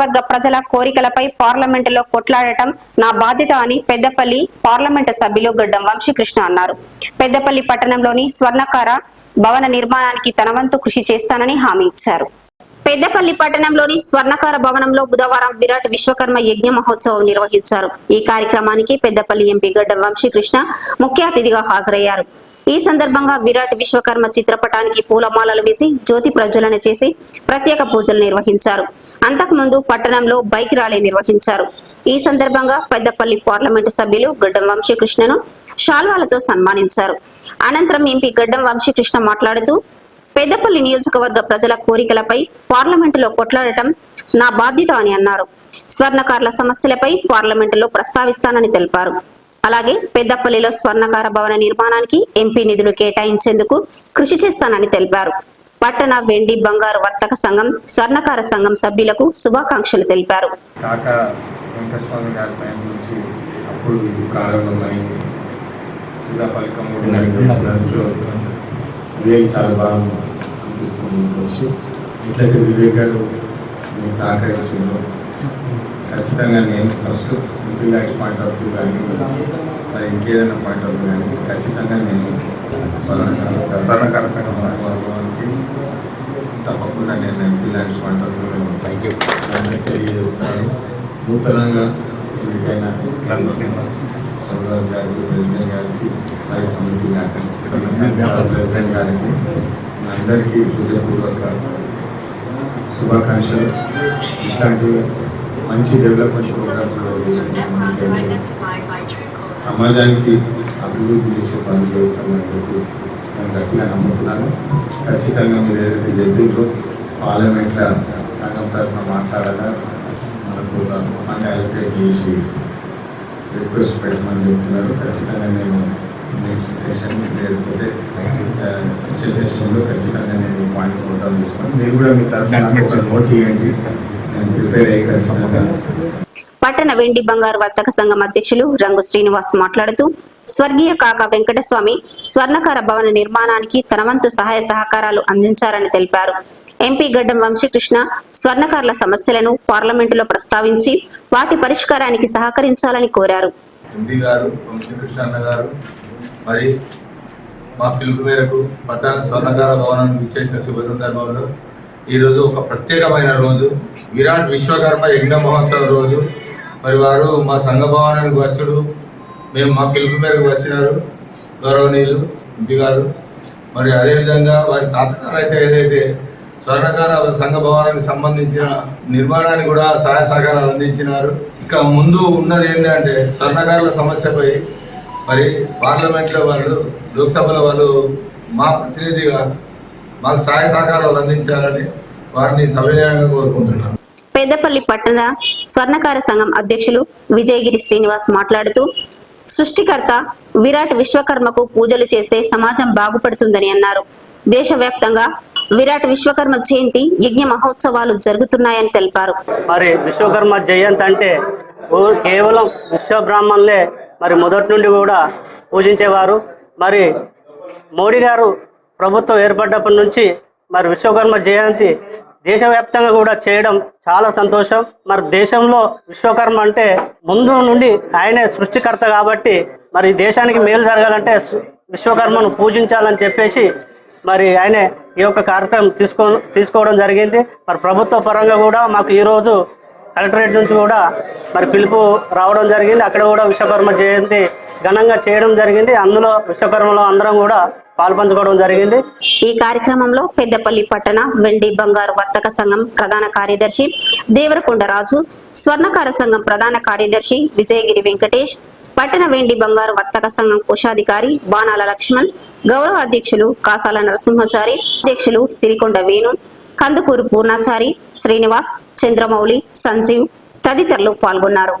వర్గ ప్రజల కోరికలపై పార్లమెంటులో కొట్లాడటం నా బాధ్యత అని పెద్దపల్లి పార్లమెంటు సభ్యులు గడ్డం వంశీకృష్ణ అన్నారు. పెద్దపల్లి పట్టణంలోని స్వర్ణకార భవన నిర్మాణానికి తన వంతు కృషి చేస్తానని హామీ ఇచ్చారు. పెద్దపల్లి పట్టణంలోని స్వర్ణకార భవనంలో బుధవారం విరాట్ విశ్వకర్మ యజ్ఞ మహోత్సవం నిర్వహించారు. ఈ కార్యక్రమానికి పెద్దపల్లి ఎంపీ గడ్డం వంశీకృష్ణ ముఖ్య అతిథిగా హాజరయ్యారు. ఈ సందర్భంగా విరాట్ విశ్వకర్మ చిత్రపటానికి పూలమాలలు వేసి జ్యోతి ప్రజ్వలన చేసి ప్రత్యేక పూజలు నిర్వహించారు. అంతకుముందు పట్టణంలో బైక్ ర్యాలీ నిర్వహించారు. ఈ సందర్భంగా పెద్దపల్లి పార్లమెంటు సభ్యులు గడ్డం వంశీకృష్ణను శాల్వాలతో సన్మానించారు. అనంతరం ఎంపీ గడ్డం వంశీకృష్ణ మాట్లాడుతూ పెద్దపల్లి నియోజకవర్గ ప్రజల కోరికలపై పార్లమెంటులో కొట్లాడటం నా బాధ్యత అని అన్నారు. స్వర్ణకారుల సమస్యలపై పార్లమెంటులో ప్రస్తావిస్తానని తెలిపారు. అలాగే పెద్దపల్లిలో స్వర్ణకార భవన నిర్మాణానికి ఎంపీ నిధులు కేటాయించేందుకు కృషి చేస్తానని తెలిపారు. పట్టణ వెండి బంగారు వర్తక సంఘం స్వర్ణకార సంఘం సభ్యులకు శుభాకాంక్షలు తెలిపారు. కాక వెంకటస్వామి గారి ఖచ్చితంగా నేను first life point of view కానీ ఇంకేదైనా పాయింట్ ఆఫ్ వ్యూ కానీ ఖచ్చితంగా నేను స్వర్ణకార సంఘం అనుభవానికి తప్పకుండా నేను MP life point of view thank you తెలియజేస్తాను. నూతనంగా ఎన్నికైన శ్రీనివాస్ గారికి ప్రెసిడెంట్ గారికి మరి కమిటీ గారికి ప్రెసిడెంట్ గారికి అందరికీ హృదయపూర్వక శుభాకాంక్షలు. ఇట్లాంటి మంచి డెవలప్మెంట్ ప్రోగ్రామ్స్ సమాజానికి అభివృద్ధి చేసే పనులు చేస్తామని చెప్పి నేను గట్టిగా నమ్ముతున్నాను. ఖచ్చితంగా మీరు ఏదైతే చెప్పిండ్రో పార్లమెంట్లో సంఘం తరఫున మాట్లాడగా మనకు ఫండ్ అలొకేట్ చేసి రిక్వెస్ట్ పెట్టమని చెప్తున్నారు. ఖచ్చితంగా నేను నెక్స్ట్ సెషన్ లేకపోతే వచ్చే సెషన్లో ఖచ్చితంగా నేను ఈ పాయింట్ ప్రోగ్రామ్ తీసుకొని మీరు కూడా మీ తరఫున నోట్ ఇవ్వండి నేను ప్రిపేర్ అయ్యి ఖచ్చితంగా పట్టణ వెండి బంగారు వర్తక సంఘం అధ్యక్షులు రంగు శ్రీనివాస్ మాట్లాడుతూ స్వర్గీయ కాక వెంకటస్వామి స్వర్ణకార భవన నిర్మాణానికి తన వంతు సహాయ సహకారాలు అందించారని తెలిపారు. ఎంపీ గడ్డం వంశీకృష్ణ స్వర్ణకారుల సమస్యలను పార్లమెంటులో ప్రస్తావించి వాటి పరిష్కారానికి సహకరించాలని కోరారు. ఎంపీ గారు వంశీకృష్ణ అన్న గారు మరి మా పిలుపు మేరకు పట్టణ స్వర్ణకార ఇచ్చేసిన శుభ సందర్భంలో ఈరోజు ఒక ప్రత్యేకమైన రోజు. విరాట్ విశ్వకర్మ యజ్ఞ మహోత్సవ రోజు. మరి వారు మా సంఘ భవనానికి వచ్చుడు. మేము మా పిలుపు మేరకు వచ్చినారు. గౌరవనీయులు ఎంపీ గారు. మరి అదేవిధంగా వారి తాతగారు అయితే ఏదైతే స్వర్ణకార సంఘ భవనానికి సంబంధించిన నిర్మాణానికి కూడా సహాయ సహకారాలు అందించినారు. ఇక ముందు ఉన్నది ఏంటంటే స్వర్ణకారుల సమస్యపై మరి పార్లమెంట్లో వాళ్ళు లోక్సభలో వాళ్ళు మా ప్రతినిధిగా మాకు సహాయ సహకారాలు అందించాలని వారిని సవినయంగా కోరుకుంటున్నాను పెద్దపల్లి పట్టణ స్వర్ణకార సంఘం అధ్యక్షులు విజయగిరి శ్రీనివాస్ మాట్లాడుతూ సృష్టికర్త విరాట్ విశ్వకర్మకు పూజలు చేస్తే సమాజం బాగుపడుతుందని అన్నారు. దేశవ్యాప్తంగా విరాట్ విశ్వకర్మ జయంతి యజ్ఞ మహోత్సవాలు జరుగుతున్నాయని తెలిపారు. మరి విశ్వకర్మ జయంతి అంటే కేవలం విశ్వబ్రాహ్మణులే మరి మొదటి నుండి కూడా పూజించేవారు. మరి మోడీ గారు ప్రభుత్వం ఏర్పడ్డప్పటి నుంచి మరి విశ్వకర్మ జయంతి దేశవ్యాప్తంగా కూడా చేయడం చాలా సంతోషం. మరి దేశంలో విశ్వకర్మ అంటే ముందు నుండి ఆయనే సృష్టికర్త కాబట్టి మరి దేశానికి మేలు జరగాలంటే విశ్వకర్మను పూజించాలని చెప్పేసి మరి ఆయనే ఈ యొక్క కార్యక్రమం తీసుకో తీసుకోవడం జరిగింది. మరి ప్రభుత్వ పరంగా కూడా మాకు ఈరోజు కలెక్టరేట్ నుంచి కూడా మరి పిలుపు రావడం జరిగింది. అక్కడ కూడా విశ్వకర్మ జయంతి ఘనంగా చేయడం జరిగింది. అందులో విశ్వకర్మలో అందరం కూడా పాల్పంచుకోవడం జరిగింది. ఈ కార్యక్రమంలో పెద్దపల్లి పట్టణ వెండి బంగారు వర్తక సంఘం ప్రధాన కార్యదర్శి దేవరకొండ రాజు స్వర్ణకార సంఘం ప్రధాన కార్యదర్శి విజయగిరి వెంకటేష్ పట్టణ వెండి బంగారు వర్తక సంఘం కోశాధికారి బాణాల లక్ష్మణ్ గౌరవ అధ్యక్షులు కాసాల నరసింహచారి అధ్యక్షులు సిరికొండ వేణు కందుకూరు పూర్ణాచారి శ్రీనివాస్ చంద్రమౌళి సంజీవ్ తదితరులు పాల్గొన్నారు.